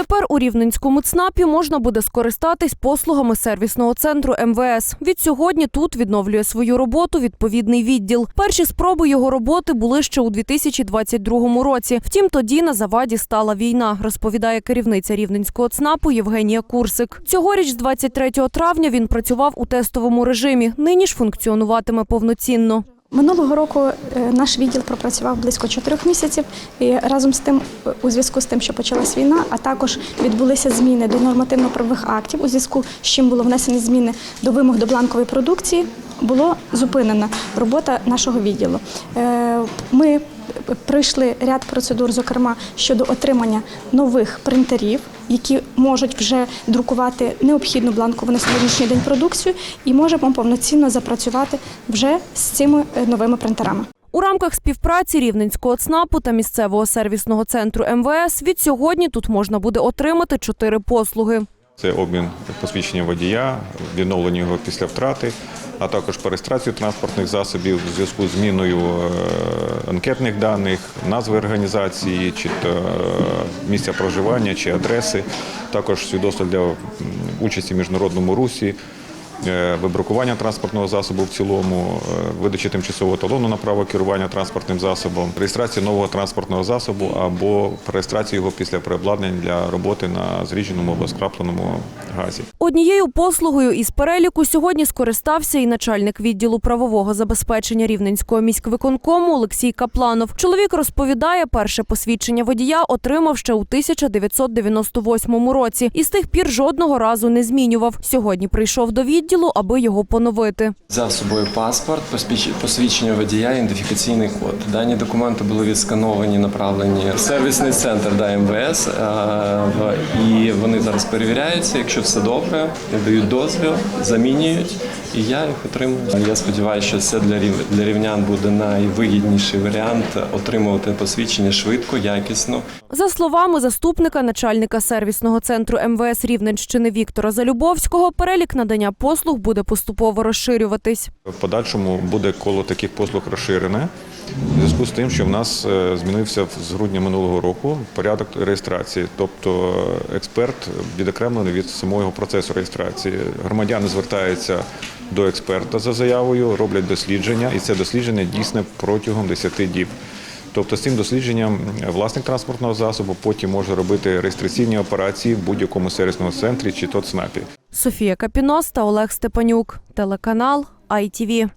Тепер у Рівненському ЦНАПі можна буде скористатись послугами сервісного центру МВС. Відсьогодні тут відновлює свою роботу відповідний відділ. Перші спроби його роботи були ще у 2022 році. Втім, тоді на заваді стала війна, розповідає керівниця Рівненського ЦНАПу Євгенія Курсик. Цьогоріч, з 23 травня, він працював у тестовому режимі. Нині ж функціонуватиме повноцінно. Минулого року е, наш відділ пропрацював близько чотирьох місяців. І разом з тим, у зв'язку з тим, що почалась війна, а також відбулися зміни до нормативно-правових актів, у зв'язку з чим було внесені зміни до вимог до бланкової продукції, було зупинена робота нашого відділу. Е, Ми пройшли ряд процедур, зокрема щодо отримання нових принтерів, які можуть вже друкувати необхідну бланкову на сьогоднішній день продукцію, і можемо повноцінно запрацювати вже з цими е, новими принтерами. У рамках співпраці Рівненського ЦНАПу та місцевого сервісного центру МВС від сьогодні тут можна буде отримати чотири послуги. Це обмін посвідчення водія, відновлення його після втрати, а також перестрацію транспортних засобів в зв'язку з зміною е, анкетних даних, назви організації, чи е, місця проживання, чи адреси, також свідоцтво для участі в міжнародному русі. Е, Вибракування транспортного засобу в цілому, е, видача тимчасового талону на право керування транспортним засобом, реєстрація нового транспортного засобу або реєстрація його після переобладнання для роботи на зрідженому або скрапленому газі. Однією послугою із переліку сьогодні скористався і начальник відділу правового забезпечення Рівненського міськвиконкому Олексій Капланов. Чоловік розповідає, перше посвідчення водія отримав ще у 1998 році і з тих пір жодного разу не змінював. Сьогодні прийшов до відділу, аби його поновити. Взяв з собою паспорт, посвідчення водія, ідентифікаційний код. Дані документи були відскановані, направлені в сервісний центр да, МВС, е, і вони зараз перевіряються. Якщо все добре, дають дозвіл, замінюють, і я їх отримую. Я сподіваюся, що це для для рівнян буде найвигідніший варіант отримувати посвідчення швидко, якісно. За словами заступника начальника сервісного центру МВС Рівненщини Віктора Залюбовського, перелік надання послуг буде поступово розширюватись. В подальшому буде коло таких послуг розширене. В зв'язку з тим, що в нас е, змінився з грудня минулого року порядок реєстрації, тобто е, експерт відокремлений від самого процесу реєстрації. Громадяни звертаються до експерта за заявою, роблять дослідження, і це дослідження дійсне протягом 10 діб. Тобто з цим дослідженням власник транспортного засобу потім може робити реєстраційні операції в будь-якому сервісному центрі чи то ЦНАПі. Софія Капіноста, Олег Степанюк. Телеканал ITV.